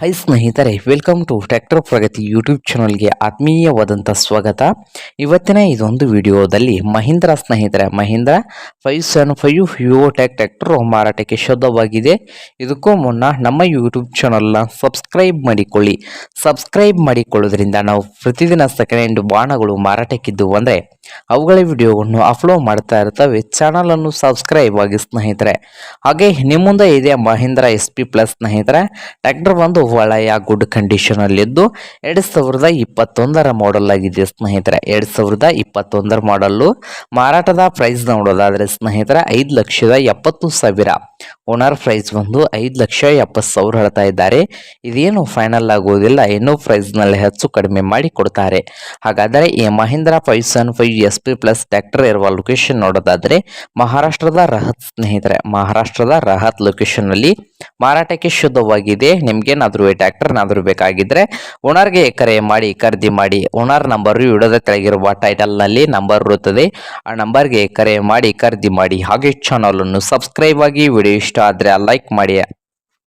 High ಸ್ನೇಹಿತರೆ welcome to tractor Pragati YouTube ಚಾನಲ್ಗೆ ಆತ್ಮೀಯವಾದಂಥ ಸ್ವಾಗತ. ಇವತ್ತಿನ ಇದೊಂದು ವಿಡಿಯೋದಲ್ಲಿ ಮಹೀಂದ್ರ ಸ್ನೇಹಿತರೆ, ಮಹೀಂದ್ರ ಫೈವ್ ಸೆವೆನ್ ಫೈವ್ ವಿವೋ ಟ್ಯಾಕ್ ಟ್ರ್ಯಾಕ್ಟರ್ ಮಾರಾಟಕ್ಕೆ ಶುದ್ಧವಾಗಿದೆ. ಇದಕ್ಕೂ ಮುನ್ನ ನಮ್ಮ ಯೂಟ್ಯೂಬ್ ಚಾನಲ್ನ ಸಬ್ಸ್ಕ್ರೈಬ್ ಮಾಡಿಕೊಳ್ಳಿ. ಸಬ್ಸ್ಕ್ರೈಬ್ ಮಾಡಿಕೊಳ್ಳೋದ್ರಿಂದ ನಾವು ಪ್ರತಿದಿನ ಸೆಕೆಂಡ್ ಹ್ಯಾಂಡ್ ಬಾಣಗಳು ಮಾರಾಟಕ್ಕಿದ್ದು ಅಂದರೆ, ಅವುಗಳ ವಿಡಿಯೋವನ್ನು ಅಪ್ಲೋಡ್ ಮಾಡ್ತಾ ಇರ್ತವೆ. ಚಾನಲನ್ನು ಸಬ್ಸ್ಕ್ರೈಬ್ ಆಗಿ ಸ್ನೇಹಿತರೆ. ಹಾಗೆ ನಿಮ್ಮ ಮುಂದೆ ಇದೆ ಮಹೀಂದ್ರ ಎಸ್ ಪಿ ಪ್ಲಸ್ ಸ್ನೇಹಿತರೆ. ಟ್ರ್ಯಾಕ್ಟರ್ ಒಂದು ಒಳ್ಳೆಯ ಗುಡ್ ಕಂಡೀಷನ್ ಅಲ್ಲಿದ್ದು ಎರಡು ಸಾವಿರದ ಇಪ್ಪತ್ತೊಂದರ ಮಾಡೆಲ್ ಆಗಿದೆ ಸ್ನೇಹಿತರೆ. ಎರಡು ಸಾವಿರದ ಇಪ್ಪತ್ತೊಂದರ ಮಾಡಲ್ಲು ಮಾರಾಟದ ಪ್ರೈಸ್ ನೋಡೋದಾದ್ರೆ ಸ್ನೇಹಿತರೆ ಐದು ಲಕ್ಷದ ಎಪ್ಪತ್ತು ಸಾವಿರ. ಓನರ್ ಪ್ರೈಸ್ ಬಂದು ಐದು ಲಕ್ಷ ಎಪ್ಪತ್ತು ಸಾವಿರ ಹೇಳ್ತಾ ಇದ್ದಾರೆ. ಇದೇನು ಫೈನಲ್ ಆಗುವುದಿಲ್ಲ ಇನ್ನೂ ಪ್ರೈಸ್ನಲ್ಲಿ ಹೆಚ್ಚು ಕಡಿಮೆ ಮಾಡಿ ಕೊಡ್ತಾರೆ. ಹಾಗಾದರೆ ಈ Mahindra five seven five S P plus tractor ಇರುವ ಲೊಕೇಶನ್ ನೋಡೋದಾದರೆ ಮಹಾರಾಷ್ಟ್ರದ ರಹತ್ ಸ್ನೇಹಿತರೆ, ಮಹಾರಾಷ್ಟ್ರದ ರಹತ್ ಲೊಕೇಶನ್ನಲ್ಲಿ ಮಾರಾಟಕ್ಕೆ ಶುದ್ಧವಾಗಿದೆ. ನಿಮಗೇನಾದರೂ ಈ ಟ್ಯಾಕ್ಟರ್ನಾದರೂ ಬೇಕಾಗಿದ್ದರೆ ಓನರ್ಗೆ ಕರೆ ಮಾಡಿ, ಖರೀದಿ ಮಾಡಿ. ಓನರ್ ನಂಬರ್ ಇಡೋದ ಕೆಳಗಿರುವ ಟೈಟಲ್ನಲ್ಲಿ ನಂಬರ್ ಇರುತ್ತದೆ. ಆ ನಂಬರ್ಗೆ ಕರೆ ಮಾಡಿ, ಖರೀದಿ ಮಾಡಿ. ಹಾಗೆ ಚಾನಲನ್ನು ಸಬ್ಸ್ಕ್ರೈಬ್ ಆಗಿ ವಿಡಿಯೋ ಇಷ್ಟ ಆದ್ರೆ ಲೈಕ್ ಮಾಡಿ.